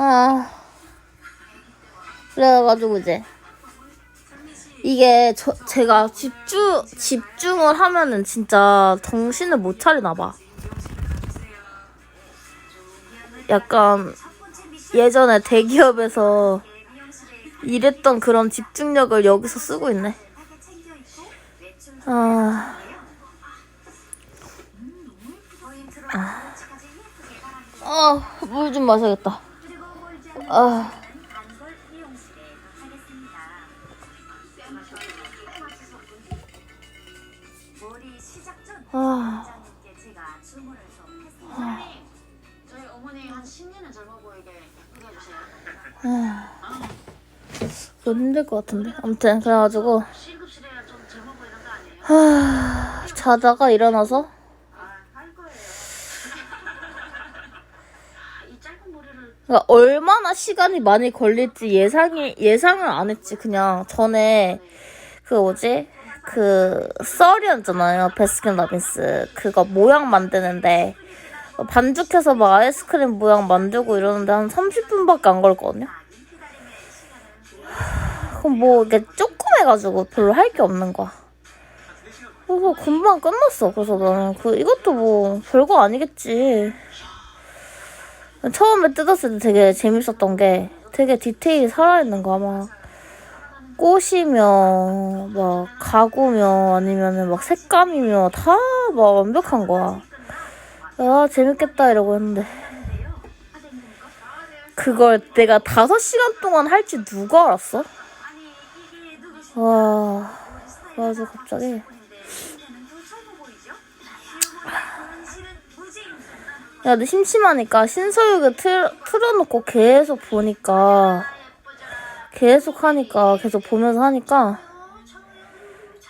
아. 그래가지고 이제. 이게 저, 제가 집중, 집중을 하면은 진짜 정신을 못 차리나 봐. 약간 예전에 대기업에서 일했던 그런 집중력을 여기서 쓰고 있네. 아. 아, 물 좀 마셔야겠다. 아. 아. 저희 어머니 한 10년은 젊어 보이게 예쁘게 해주세요. 그거 힘들 것 같은데. 아무튼, 그래가지고? 하, 자다가 일어나서, 아, 할 거예요. 이 짧은 머리를 그러니까 얼마나 시간이 많이 걸릴지 예상이, 예상을 안 했지. 그냥 전에, 그 뭐지? 그, 썰이었잖아요. 베스킨 라빈스. 그거 모양 만드는데, 반죽해서 막 아이스크림 모양 만들고 이러는데 한 30분밖에 안 걸렸거든요. 그럼 뭐 이게 조그매가지고 별로 할 게 없는 거야. 그래서 금방 끝났어. 그래서 나는 그 이것도 뭐 별거 아니겠지. 처음에 뜯었을 때 되게 재밌었던 게 되게 디테일이 살아있는 거야. 막 꽃이며 막 가구며 아니면은 막 색감이며 다 막 완벽한 거야. 아 재밌겠다 이러고 했는데 그걸 내가 다섯 시간 동안 할지 누가 알았어? 와 그래가지고 갑자기 야, 근데 심심하니까 신서유기 틀, 틀어놓고 계속 보니까 계속 하니까 계속 보면서 하니까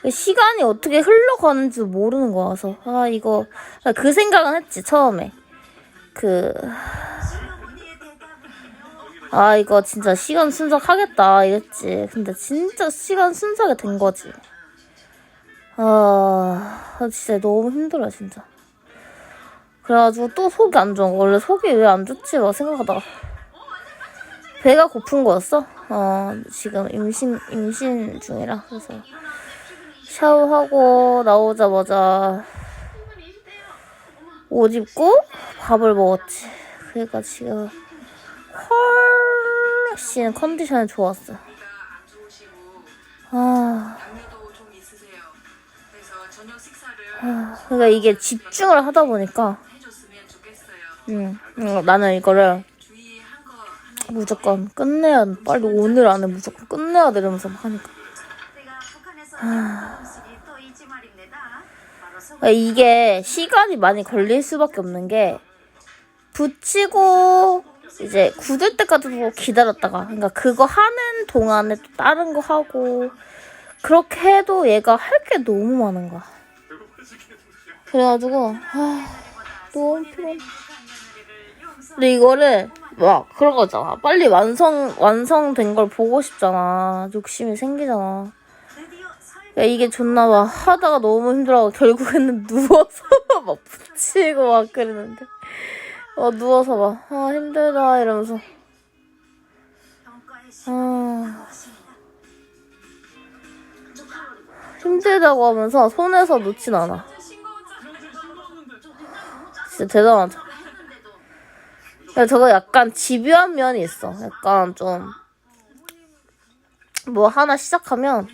시간이 어떻게 흘러가는지 모르는. 그래서 아 이거 그 생각은 했지 처음에 그 아 이거 진짜 시간 순삭하겠다 이랬지. 근데 진짜 시간 순삭이 된 거지. 아 진짜 너무 힘들어 진짜. 그래가지고 또 속이 안 좋은 거. 원래 속이 왜 안 좋지? 막 생각하다가. 배가 고픈 거였어. 어, 지금 임신, 임신 중이라. 그래서 샤워하고 나오자마자 옷 입고 밥을 먹었지. 그러니까 지금 훨씬 컨디션이 좋았어. 아. 아, 그러니까 이게 집중을 하다 보니까, 음, 음, 나는 이거를 무조건 끝내야 빨리 오늘 안에 무조건 끝내야 돼 이러면서 막 하니까. 바로 소금. 그러니까 이게 시간이 많이 걸릴 수밖에 없는 게 붙이고 이제 굳을 때까지 보고 기다렸다가 그러니까 그거 하는 동안에 또 다른 거 하고 그렇게 해도 얘가 할 게 너무 많은 거야 그래가지고 아 너무 피곤해 근데 이거를 막 그런 거잖아 빨리 완성 완성된 걸 보고 싶잖아 욕심이 생기잖아 야, 이게 좋나 봐. 하다가 너무 힘들어. 결국에는 누워서 막 붙이고 막 그러는데. 어, 누워서 막, 아, 힘들다. 이러면서. 아. 힘들다고 하면서 손에서 놓진 않아. 진짜 대단하죠. 야, 저거 약간 집요한 면이 있어. 약간 좀, 뭐 하나 시작하면,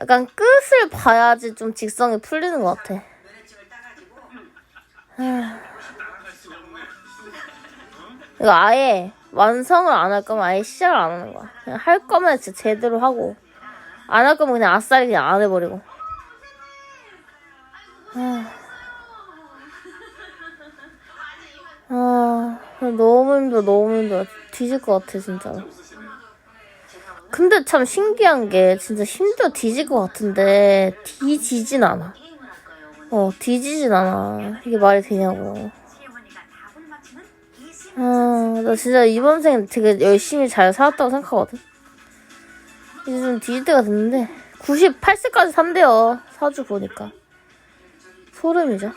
약간 끝을 봐야지 좀 직성이 풀리는 것 같아. 아. 이거 아예 완성을 안 할 거면 아예 시작을 안 하는 거야. 그냥 할 거면 진짜 제대로 하고, 안 할 거면 그냥 아싸리 그냥 안 해버리고. 아, 아 너무 힘들어, 너무 힘들어. 뒤질 것 같아, 진짜로. 근데 참 신기한 게 진짜 힘들어 뒤질 것 같은데 뒤지진 않아. 어, 뒤지진 않아. 이게 말이 되냐고. 시어머니가 답을 맞추는 이심 아, 나 진짜 이번 생 되게 열심히 잘 살았다고 생각하거든. 이제 좀 뒤질 때가 됐는데 98세까지 산대요. 사주 보니까. 소름이죠.